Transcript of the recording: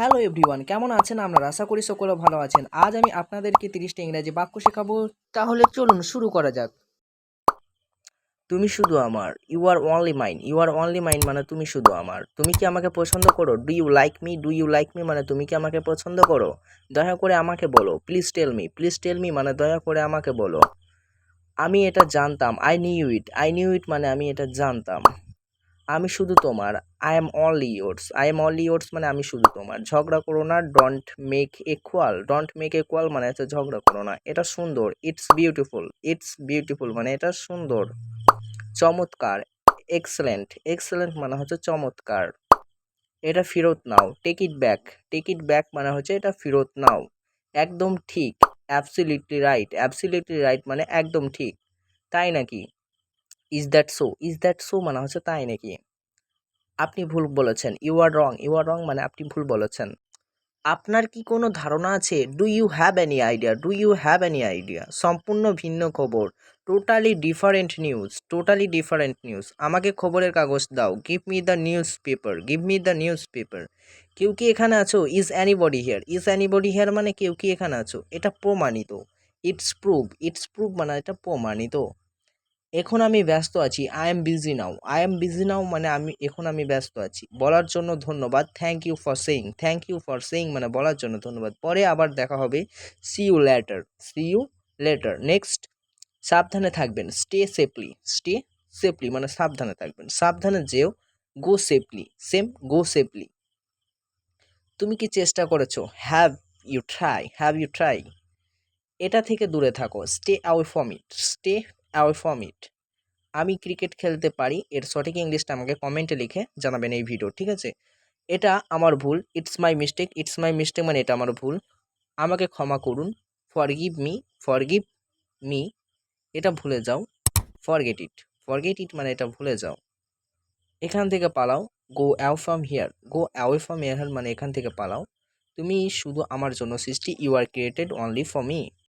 Hello everyone, কেমন আছেন? আপনারা আশা করি সকলে ভালো আছেন। আজ আমি আপনাদেরকে তিরিশটা ইংরাজি বাক্য শেখাবো। তাহলে চলুন শুরু করা যাক। তুমি শুধু আমার you are only mine you are only mine মানে তুমি শুধু আমার। তুমি কি আমাকে পছন্দ করো? Do you like me do you like me মানে তুমি কি আমাকে পছন্দ করো? দয়া করে আমাকে বলো। Please tell me please tell me মানে দয়া করে আমাকে বলো। আমি এটা জানতাম I knew it I knew it মানে আমি এটা জানতাম। আমি শুধু তোমার I am only yours I am only yours মানে আমি শুধু তোমার। ঝগড়া করো না don't make quarrel don't make quarrel মানে হচ্ছে ঝগড়া করো না। এটা সুন্দর ইটস বিউটিফুল ইটস বিউটিফুল মানে এটা সুন্দর। চমৎকার এক্সেলেন্ট এক্সেলেন্ট মানে হচ্ছে চমৎকার। এটা ফেরত নাও take it back take it back মানে হচ্ছে এটা ফেরত নাও। একদম ঠিক অ্যাবসলিউটলি রাইট অ্যাবসলিউটলি রাইট মানে একদম ঠিক। তাই নাকি? Is that so is that so মানে হচ্ছে তাই নাকি? আপনি ভুল বলেছেন। ইউ আর রং ইউ আর রং মানে আপনি ভুল বলেছেন। আপনার কি কোনো ধারণা আছে? Do you have any idea do you have any idea সম্পূর্ণ ভিন্ন খবর। Totally different news totally different news আমাকে খবরের কাগজ দাও। Give me the newspaper give me the newspaper কেউ কি এখানে আছো? Is anybody here is anybody here মানে কেউ কি এখানে আছো? এটা প্রমাণিত। ইটস প্রুভ ইটস প্রুভ মানে এটা প্রমাণিত। এখন আমি ব্যস্ত আছি I am busy now I am busy now মানে আমি, এখন আমি ব্যস্ত আছি। বলার জন্য ধন্যবাদ। Thank you for saying thank you for saying মানে বলার জন্য ধন্যবাদ। পরে আবার দেখা হবে। See you later see you later next সাবধানে থাকবেন। স্টে সেফলি স্টে সেফলি মানে সাবধানে থাকবেন। সাবধানে যেও go safely same go safely তুমি কি চেষ্টা করেছ? Have you try have you try এটা থেকে দূরে থাকো। Stay away from it stay away from it আমি ক্রিকেট খেলতে পারি, এর সঠিক ইংলিশটা আমাকে কমেন্টে লিখে জানাবেন এই ভিডিও ঠিক আছে? এটা আমার ভুল it's my mistake it's my mistake মানে এটা আমার ভুল। আমাকে ক্ষমা করুন ফরগিভ মি ফরগিভ মি এটা ভুলে যাও ফরগেট ইট ফরগেট ইট মানে এটা ভুলে যাও। এখান থেকে পালাও go away from here go away from here মানে এখান থেকে পালাও। তুমি শুধু আমার জন্য সৃষ্টি you are created only for me